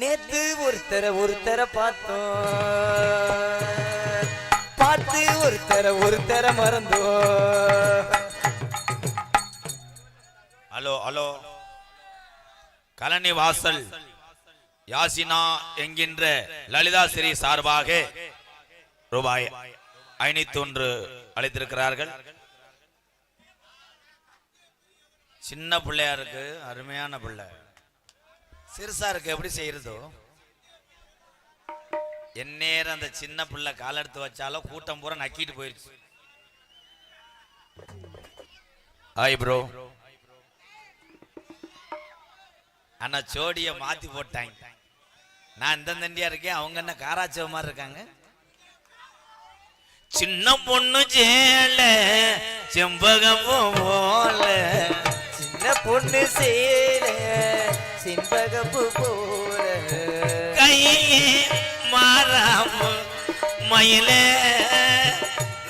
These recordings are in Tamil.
நேத்து ஒருத்தர ஒருத்தர பார்த்தோம். பார்த்து ஒருத்தர ஒருத்தர மறந்தோம். Hello hello. கலனி வாசல் யாசினா என்கின்ற லலிதா ஸ்ரீ சார்பாக ரூபாய் ஐநூத்தி ஒன்று அளித்திருக்கிறார்கள். சின்ன பிள்ளையா இருக்கு அருமையான பிள்ளை. சிறுசா இருக்கு எப்படி செய்யறதோ? எந்நேரம் அந்த சின்ன பிள்ளை கால எடுத்து வச்சாலும் கூட்டம் பூரா நக்கிட்டு போயிருச்சு. ஹாய் ப்ரோ ஆனா ஜோடிய மாத்தி போட்டாங்க. நான் இந்த தண்டியா இருக்கேன் அவங்க என்ன காராச்சவ மாதிரி இருக்காங்க? சின்ன பொண்ணு சேல செம்பகம் போல சின்ன பொண்ணு சேலை. சின்பகப்பு போல கையே மாறாம மயில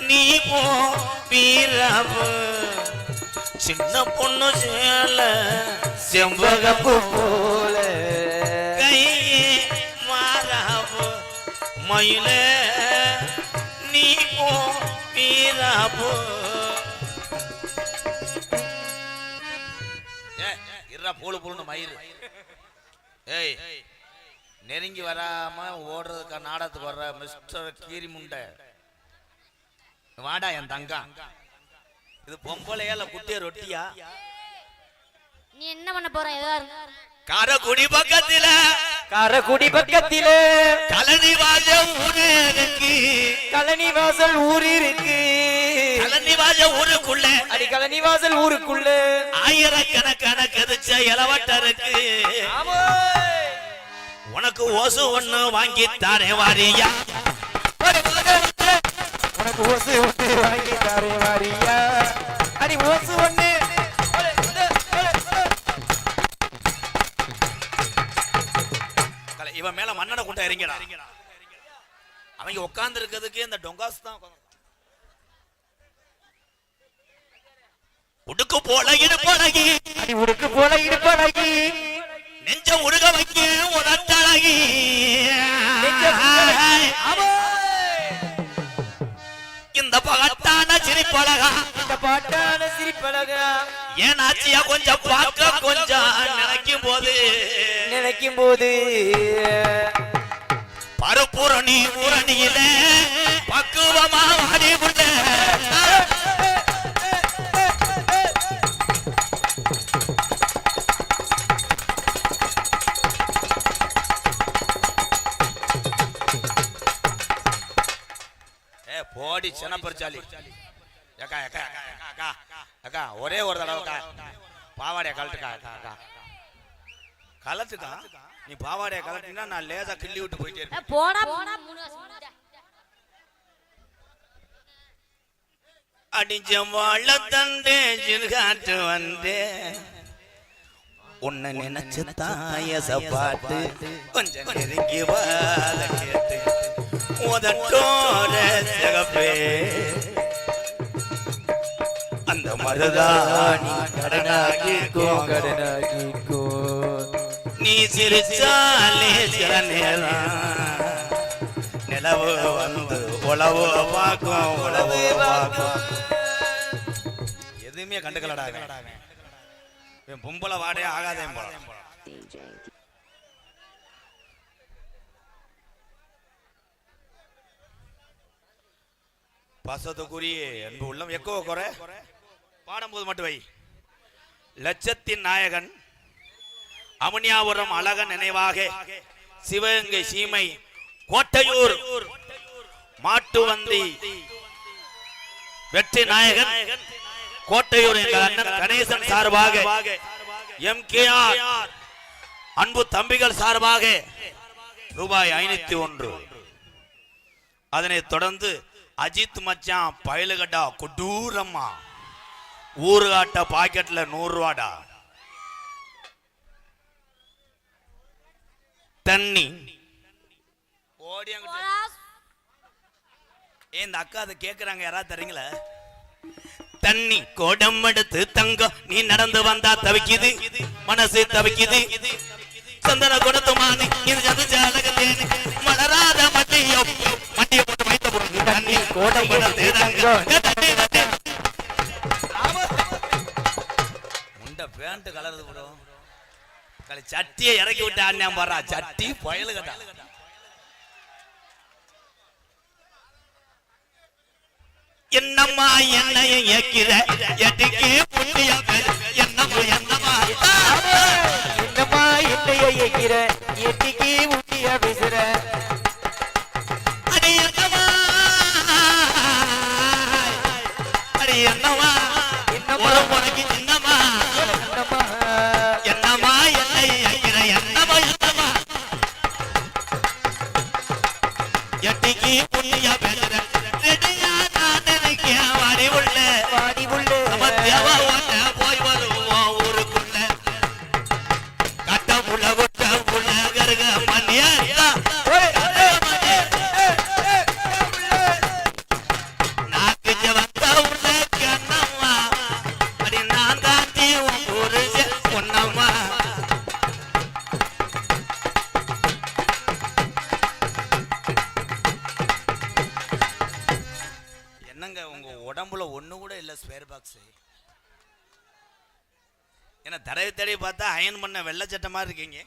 நீ போ வீராம சின்ன பொண்ணு சேல செம்பகப்பு போல கையே மாறாபு மயில நீ போ வீராபு போலு போலுன்னு மயிறு. ஏய் நெருங்கி வராம ஓடுறதுக்கா நாடகத்துக்கு வர்ற மிஸ்டர் கீரி முண்டை வாடா என் தங்கம் இது பொம்பளையா இல்ல குட்டிய ரொட்டியா? நீ என்ன பண்ண போற ஏதோ காரக்குடி பக்கத்துல. காரக்குடி பக்கத்தில கலனி வாஜ ஊரு இருக்கு. கழனி வாசல் ஊர் இருக்கு. வாஜ ஊருக்குள்ள. அடி கழனி வாசல் ஊருக்குள்ள. ஆயிரக்கணக்கான கதிச்ச இளவட்ட இருக்கு. ஆமோய். உனக்கு ஓசு ஒண்ணு வாங்கி தாரே வாரியா. உனக்கு ஓசு ஒண்ணு வாங்கி தாரே வாரியா. அடி ஓசு ஒண்ணு. இவன் மேல மண்ணனை கூட்ட இறங்கிடா. அவங்க உட்கார்ந்து இருக்கிறதுக்கு இந்த டொங்காஸ் தான் உடுக்கு போல இடுப்பழகி. அடி உடுக்கு போல இடுப்பழகி. நெஞ்ச உருக வைக்க உதட்டழகி. இந்த பகட்டான சிரிப்பழகா. இந்த பாட்டான சிரிப்பழகா. ஏனாச்சியா கொஞ்சம் பார்க்க கொஞ்சம் நினைக்கும் போது நினைக்கும் போது பருப்புரணி ஊரணியில பக்குவமா வாடி உள்ள போடி சின்னப்பரிச்சாலி அக்கா அக்கா ஒரே ஒரு தடவை அக்கா பாவாடைய கழட்டுக்கா அக்கா அக்கா கலட்டுக்கா நீ பாவாடைய கலட்டினா நான் லேசா கிள்ளி விட்டு போயிட்டே இருப்பேன். போடா போடா மூணு வருஷம் அடிச்ச வாழ தந்தே சிறுகாட்டு வந்தே. உன்னை நினைச்சு தாயச பாட்டு கொஞ்சம் நெருங்கி வாத கேட்டு. உதட்டோர சிகப்பே. அந்த மருதாணி கடனாகி கடனாகிக்கோ நீ சிரிச்சாலே சில நேரம் நிலவு வந்து உழவு பார்க்கும் உழவு பார்க்கும். எதுவுமே கண்டுக்கலடா பொம்பளை வாடே ஆகாதே போல. பாசத்துக்குரிய அன்பு உள்ளம். எக்கோ குறை? பாடும்போது மட்டும் வை. லட்சத்தின் நாயகன் அமுனியாபுரம் அழகன் நினைவாக சிவகங்கை சீமை கோட்டையூர் மாட்டுவந்தி வெற்றி நாயகன் கோட்டையூர் எங்கள் அண்ணன் கணேசன் சார்பாக எம் கே ஆர் அன்பு தம்பிகள் சார்பாக ரூபாய் ஐநூத்தி ஒன்று. அதனைத் தொடர்ந்து அஜித் மச்சான் பயலுகட்டா கொடூரம்மா. ஊறுகாட்ட பாக்கெட்ல நூறு ரூபாடா தண்ணி. ஓடி இந்த அக்கா அதை கேக்குறாங்க யாராவது தரீங்களா? தண்ணி கோடம் எடுத்து தங்கம் நீ நடந்து வந்தா தவிக்குது மனசு தவிக்குது. சந்தன கொடுத்துமானு இது சது அழகத்தேனு மலராத மட்டியம் மட்டிய பொருள் தண்ணி கோடை முண்ட பேண்ட் கலருது ப்ரோ. களி சட்டியை இறக்கி விட்டு அண்ணன் பாரு? சட்டி புயலு கட்டா என்னம்மா என்னைய ஏக்கிற எட்டுக்கு புண்ணிய என்னம்மா என்னம்மா? என்னம்மா என்னைய ஏக்கிற எட்டிக்கு புண்ணிய பேசுற அடி பண்ண வெள்ளை சட்டை மாதிரி இருக்கீங்க?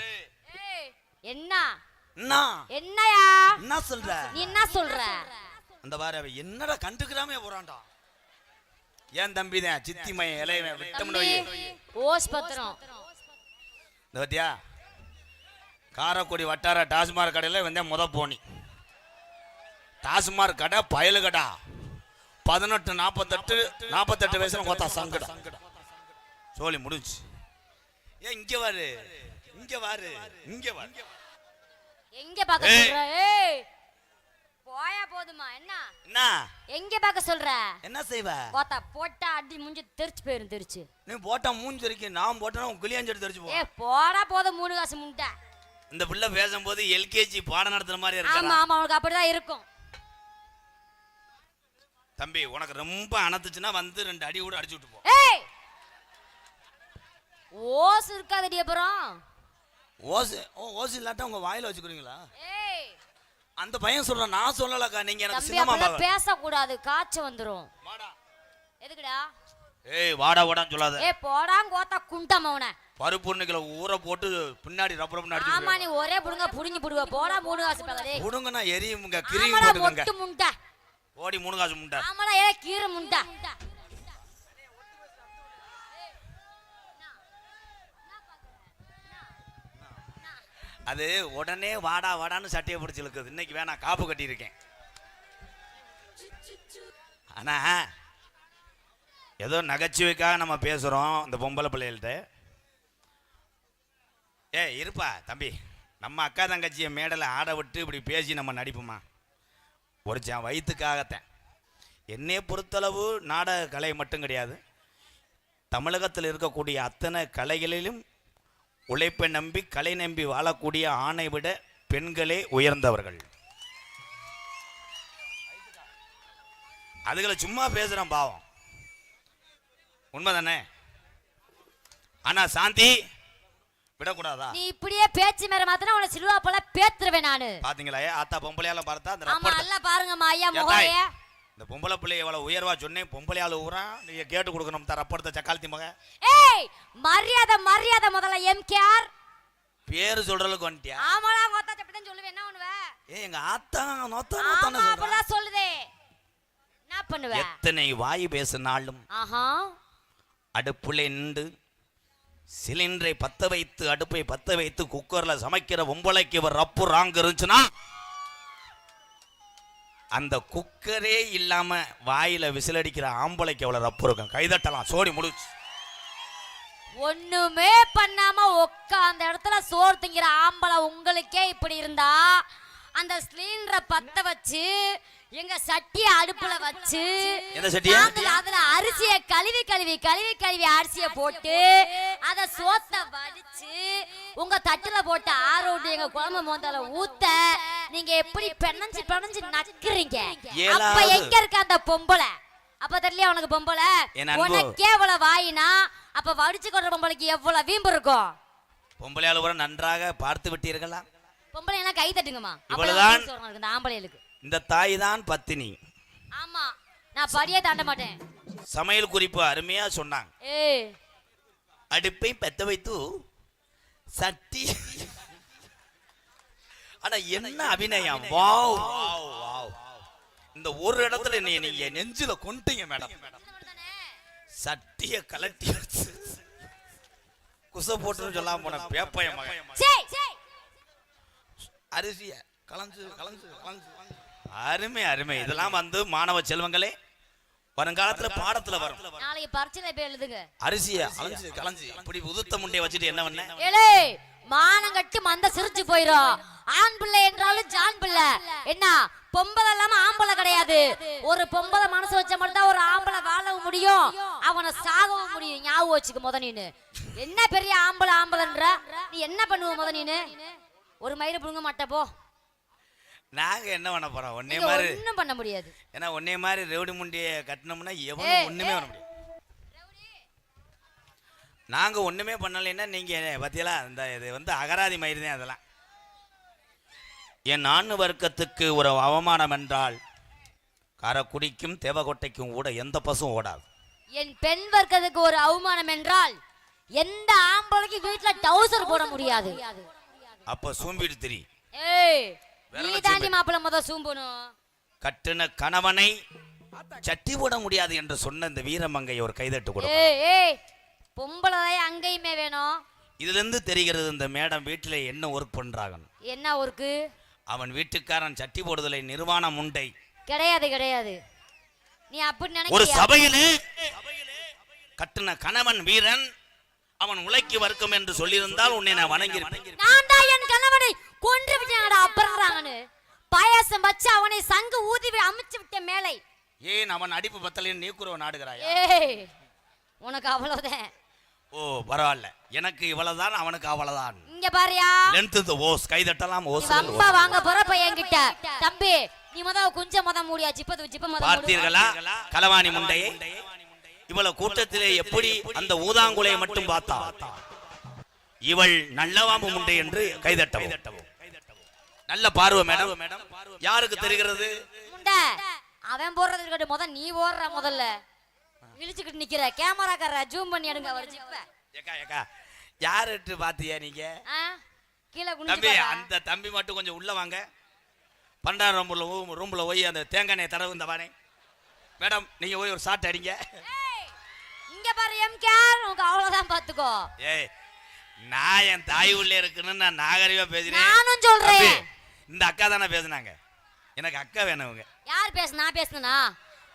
ஏய், ஏய், என்ன? என்ன? என்னயா? என்ன சொல்ற? நீ என்ன சொல்ற? அந்த பாரு என்னடா கண்டுக்கிறாமே போறான்டா. ஏன் தம்பி தான் சித்தி மையம் இலையவன் விட்டம்னு ஓஸ் பத்திரம். இந்த பத்தியா? காரக்குடி வட்டார டாஸ்மாக் கடையில் வந்தேன் முத போனி. டாஸ்மாக் கடை பயலு கடை பதினெட்டு நாற்பத்தெட்டு நாற்பத்தெட்டு வயசுல கொத்தா சங்கடம் சோழி முடிஞ்சு ஏன் இங்க வாரு. இங்க வாரு. இங்க வாரு. எங்க பார்க்க ஏய். சொல்ற? ஏய் போயா போதுமா என்ன? என்ன? எங்க பார்க்க சொல்ற? என்ன செய்வ? போத்தா போட்டா அடி மூஞ்சி தெரிச்சு போயிரும் தெரிச்சு. நீ போட்டா மூஞ்சி இருக்கு நான் போட்டேன்னா உன் கிளியாஞ்செடி தெரிச்சு ஏ போ போடா போதும் மூணு காசு முண்டை இந்த பிள்ளை பேசும்போது எல்கேஜி பாடம் நடத்துற மாதிரி ஆமா இருக்கா ஆமா அவனுக்கு அப்படிதான் இருக்கும். தம்பி உனக்கு ரொம்ப அணத்துச்சுன்னா வந்து ரெண்டு அடி கூட அடிச்சு விட்டு போ ஏய் ஓஸ் இருக்காதடி அப்புறம். ஓசு ஓ ஓசு இல்லாட்டா உங்க வாயில வச்சுக்கிறீங்களா? ஏய். அந்த பையன் சொல்றான் நான் சொல்லலக்கா நீங்க எனக்கு அப்படிலாம் பாக்க பேசக்கூடாது காய்ச்சல் வந்துரும். எதுக்குடா? ஏய் வாடா வாடான்னு சொல்லாத. ஏ போடாங்க கோத்தா குண்டாம அவனை. பருப்புண்ணுகளை ஊற போட்டு பின்னாடி ரப்ப ரப்பன்னு அடிச்சு ஆமா நீ ஒரே புடுங்க புடுங்கி புடுவ. போடா மூணு காசு கிருமி ஆமாடா போட்டுக்கோங்க. மொட்டு முண்டை ஓடி மூணு காசு முண்டை ஆமாடா ஏ கீரை முண்டை அது உடனே வாடா வாடான்னு சட்டையை பிடிச்சி இழுக்குது. இன்னைக்கு வேணாம் காப்பு கட்டியிருக்கேன். ஆனா ஏதோ நகைச்சுவைக்காக நம்ம பேசுகிறோம் இந்த பொம்பளை பிள்ளைகள்கிட்ட ஏ இருப்பா தம்பி. நம்ம அக்கா தங்கச்சியை மேடலை ஆட விட்டு இப்படி பேசி நம்ம நடிப்போமா? ஒரு ஜா வயிற்றுக்காகத்தான் என்னைய பொறுத்தளவு நாடக கலை மட்டும் கிடையாது. தமிழகத்தில் இருக்கக்கூடிய அத்தனை கலைகளிலும் உழைப்பை நம்பி கலை நம்பி வாழக்கூடிய ஆணை விட பெண்களே உயர்ந்தவர்கள். அதுகளை சும்மா பேசுறேன் பாவம். உண்மைதானே? ஆனா சாந்தி விடக்கூடாதா? நீ இப்படியே பேச்சு மேல மாத்தினா உன சிலுவா போல பேத்துருவேன் நானு. பாத்தீங்களா ஆத்தா பொம்பளையால பார்த்தா ஆமா நல்லா பாருங்கம்மா ஐயா? முகைய இந்த பொம்பளை பிள்ளைய எவ்வளவு உயர்வா சொன்னேன் பொம்பளையால ஊறான் நீங்க கேட்டு கொடுக்கணும் தர ரப்படத்தை சக்காலத்தி மக. ஏய் மரியாதை மரியாதை முதல்ல எம்கேஆர். பேரு சொல்றதுக்கு வந்துட்டியா? ஆமாடா கோத்தா சப்பதான் சொல்லுவேன். என்ன பண்ணுவ? ஏ எங்க ஆத்தா நொத்தா ஆமா சொல்றா. அப்படிதான் சொல்லுதே. என்ன பண்ணுவ? எத்தனை வாய் பேசினாலும் ஆஹா. அடுப்புல நின்று சிலிண்டரை பத்த வைத்து அடுப்பை பத்த வைத்து குக்கர்ல சமைக்கிற பொம்பளைக்கு இவர் ரப்பு ராங் இருந்துச்சுன்னா அந்த குக்கரே இல்லாம வாயில விசிலடிக்கிற ஆம்பளைக்கு எவ்வளவு ரப்பு இருக்கும்? கைதட்டலாம். சோடி முடிச்சு ஒண்ணுமே பண்ணாம உட்காந்த இடத்துல சோறு திங்கிற ஆம்பளை உங்களுக்கே இப்படி இருந்தா? அந்த சிலிண்டரை பத்த வச்சு எங்க சட்டிய அடுப்புல வச்சு அதுல அரிசிய கழுவி கழுவி கழுவி கழுவி அரிசிய போட்டு அத சோத்த வடிச்சு உங்க தட்டுல போட்டு ஆரோட்டு எங்க குழம்பு மோந்தால ஊத்த நீங்க எப்படி பெனஞ்சு பெனஞ்சு நக்குறீங்க? அப்ப. எங்க இருக்க அந்த பொம்பளை? அப்ப தெரியல உனக்கு பொம்பளை. உனக்கே எவ்வளவு வாயினா அப்ப வடிச்சு கொண்ட பொம்பளைக்கு எவ்வளவு வீம்பு இருக்கும்? பொம்பளை அலுவலரை நன்றாக பார்த்து விட்டீர்களா? பொம்பளை எல்லாம் கை தட்டுங்கம்மா. இவ்வளவுதான். இந்த ஆம்பளைகளுக்கு. இந்த தாய் தான் பத்தினி. ஆமா நான் படியே தாண்ட மாட்டேன். சமையல் குறிப்பு அருமையா சொன்னாங்க. அடுப்பை பத்த வைத்து சட்டி. ஆனா என்ன அபிநயம்? வாவ். வாவ் வாவ் இந்த ஒரு இடத்துல நீ நீங்க நெஞ்சில கொண்டீங்க மேடம். சட்டிய கலட்டி குச போட்டுன்னு சொல்லாம போன பேப்பைய மகன். அரிசிய கலஞ்சு கலஞ்சு கலஞ்சு அருமை அருமை. இதெல்லாம் வந்து மாணவ செல்வங்களே வருங்காலத்துல பாடத்துல வரும். நாளைக்கு பரீட்சையில போய் எழுதுங்க. அரிசிய அலைஞ்சு கலஞ்சு. இப்படி உதுத்த முண்டைய வச்சுட்டு என்ன பண்ண? ஏலே மானம் கட்டி மந்த சிரிச்சு போயிரும் ஆண் பிள்ளை என்றாலும் ஜான் பிள்ளை. என்ன? பொம்பளை இல்லாம ஆம்பளை கிடையாது. ஒரு பொம்பளை மனசு வச்ச மட்டும் தான் ஒரு ஆம்பளை வாழவும் முடியும். அவனை சாகவும் முடியும். ஞாபகம் வச்சுக்க முத நீனு என்ன பெரிய ஆம்பளை ஆம்பளைன்ற? நீ என்ன பண்ணுவ முத நீனு ஒரு மயிறு புடுங்க மாட்ட போ. நாங்க என்ன பண்ண போறோம்? ஒன்னே மாதிரி ஒண்ணும் பண்ண முடியாது. ஏன்னா ஒன்னே மாதிரி ரெவடி முண்டிய கட்டினோம்னா எவனும் ஒண்ணுமே பண்ண முடியாது. நாங்க ஒண்ணுமே பண்ணலைன்னா நீங்க பத்தியலா இந்த இது வந்து அகராதி மயிறு தான் அதெல்லாம். என் நான்கு வர்க்கத்துக்கு ஒரு அவமானம் என்றால் காரக்குடிக்கும் தேவகோட்டைக்கும் கூட எந்த பசும் ஓடாது. என் பெண் வர்க்கத்துக்கு ஒரு அவமானம் என்றால் எந்த ஆம்பளைக்கு வீட்டுல டவுசர் போட முடியாது. அப்ப சூம்பிட்டு திரி. ஏய் நீ தாண்டி? மாப்பிள்ள முத சூம்பணும். கட்டின கணவனை சட்டி போட முடியாது என்று சொன்ன இந்த வீரமங்கை ஒரு கைதட்டு ஏய் ஏய் பொம்பளை அங்கேயுமே வேணும். இதுல இருந்து தெரிகிறது இந்த மேடம் வீட்டில் என்ன ஒர்க் பண்றாங்க என்ன ஒருக்கு அவன் வீட்டுக்காரன் சட்டி போடுதலை நிர்வாணம் உண்டை. கிடையாது கிடையாது. நீ அப்படி ஒரு நினைக்கிறியா சபையிலே கட்டின கணவன் வீரன் அவன் உழைக்கு வர்க்கம் என்று சொல்லியிருந்தால் உன்னை நான் வணங்கி நான் தான் என் கணவனை கொன்று விட்டேன்டா அப்புறம்றாங்கன்னு பாயாசம் வச்சு அவனை சங்கு ஊதி அமுச்சு விட்ட மேலை. ஏன் அவன் அடிப்பு பத்தலின் நீக்குறவ நாடுகிறாயா? ஏய் உனக்கு அவ்வளவுதான். ஓ பரவாயில்ல. எனக்கு இவ்வளவுதான் அவனுக்கு அவ்வளவுதான். இங்க பாரியா. லென்த் இந்த ஓஸ் கைதட்டலாம் நீ ஓஸ் வம்பா வாங்க போற பையன் கிட்ட தம்பி நீ முத குஞ்ச முத மூடியா ஜிப்ப ஜிப்ப முத. பார்த்தீர்களா? களவாணி முண்டையை? இவள கூட்டத்திலே எப்படி அந்த ஊதாங்குலையை மட்டும் பார்த்தா? இவள் நல்லவாம்பு முண்டை என்று கைதட்டவும். நல்ல பார்வை மேடம். யாருக்கு தெரிகிறது? அவன் போடுறது இருக்கட்டும் முத நீ ஓடுற முதல்ல. இழிச்சுக்கிட்டு நிக்கிற. கேமராக்கார ஜூம் பண்ணி எடுங்க அவர் ஜிப்ப. ஏக்கா ஏக்கா யாருட்டு பாத்தியா நீங்க? கீழே தம்பி. அந்த தம்பி மட்டும் கொஞ்சம் உள்ள வாங்க. பன்னெண்டாம் ரூம்ல ரூம்ல போய் அந்த தேங்காய் தடவு இந்த வானே மேடம் நீங்க போய் ஒரு ஷாட் அடிங்க. இங்க பாரு எம்கேஆர் உனக்கு அவ்வளவுதான் பாத்துக்கோ. ஏய் நான் என் தாய் உள்ளே இருக்குன்னு நான் நாகரிகமா பேசினேன். நானும் சொல்றேன். இந்த அக்கா தானே பேசுனாங்க. எனக்கு அக்கா வேணும் யார் பேச நான் பேசுனா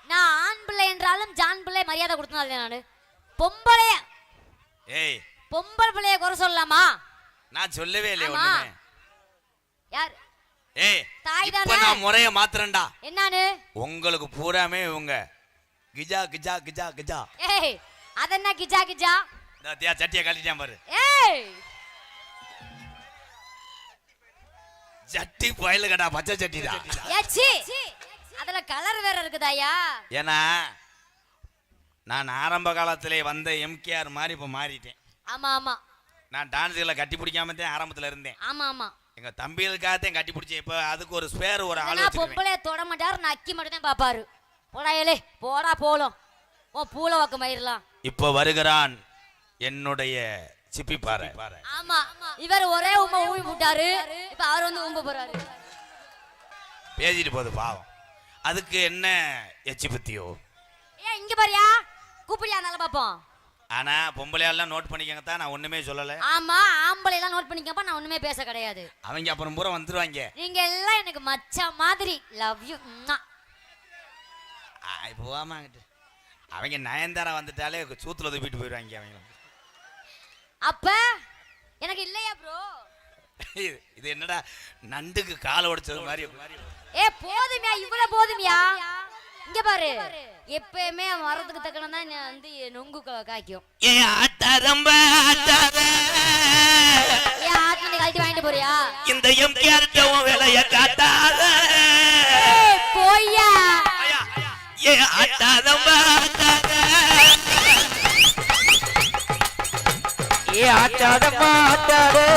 நான் ஆண் பிள்ளை என்றாலும் ஜான் பிள்ளை மரியாதை கொடுத்தனால நானு. பொம்பளைய ஏய் பொம்பளை பிள்ளைய குறை சொல்லலாமா? நான் சொல்லவே இல்லையே. ஒண்ணுமே. யார்? ஏய் தாய் இப்ப தானே? நான் முறைய மாத்துறேன்டா. என்னானு? உங்களுக்கு பூராமே இவங்க. கிஜா கிஜா கிஜா கிஜா. ஏய் அதென்ன கிஜா கிஜா? தியா சட்டியை கழட்டிட்டான் பாரு. ஏய்! சட்டி புயலு கடா பச்சை சட்டி தான். ஏச்சி அதுல கலர் வேற இருக்குதாயா ஏன்னா நான் ஆரம்ப காலத்திலே வந்த எம்கேஆர் மாதிரி இப்போ மாறிட்டேன். ஆமா ஆமா. நான் டான்ஸுகளை கட்டி பிடிக்காம தான் ஆரம்பத்தில் இருந்தேன். ஆமா ஆமா. எங்க தம்பிகளுக்காகத்தான் கட்டி பிடிச்சேன். இப்போ அதுக்கு ஒரு ஸ்பேர் ஒரு ஆள் நான் பொம்பளைய தொட மாட்டாரு நக்கி மட்டும் தான் பாப்பாரு. போடா ஏலே போடா போலும். ஓ பூல வாக்கு மயிரலாம் இப்போ வருகிறான் என்னுடைய சிப்பி பாறை. ஆமா இவர் ஒரே உமா ஊவி விட்டாரு இப்ப அவர் வந்து ஊம்ப போறாரு. பேசிட்டு போகுது பாவம். அதுக்கு என்ன எச்சி பத்தியோ? ஏ இங்க பாரியா? கூப்பிடியா நல்லா பாப்போம் ஆனா பொம்பளையாலாம் நோட் பண்ணிக்கங்க தான் நான் ஒண்ணுமே சொல்லலை. ஆமா ஆம்பளை எல்லாம் நோட் பண்ணிக்கப்ப நான் ஒண்ணுமே பேச கிடையாது. அவங்க அப்புறம் பூரா வந்துருவாங்க. நீங்க எல்லாம் எனக்கு மச்சான் மாதிரி லவ் யூ போவாமாங்கிட்டு அவங்க நயன்தாரா வந்துட்டாலே சூத்துல தூக்கிட்டு போயிடுவாங்க அவங்க. அப்ப? எனக்கு இல்லையா ப்ரோ இது- என்னடா நண்டுக்கு காலை உடைச்சது மாதிரி ஏ போதுமியா இவ்வளவு போதுமியா. இங்க பாரு. எப்பயுமே மரத்துக்கு தக்கன தான் வந்து நொங்கு காய்க்கும். ஏ ஆட்டாரம்ப ஆட்டாத ஏ ஆத்மனை கழட்டி வாங்கிட்டு போறியா? இந்த எம்கேஆர் வேலைய காட்டாத ஏய், ததம் ஏ ஆட்டாத மாட்டாடே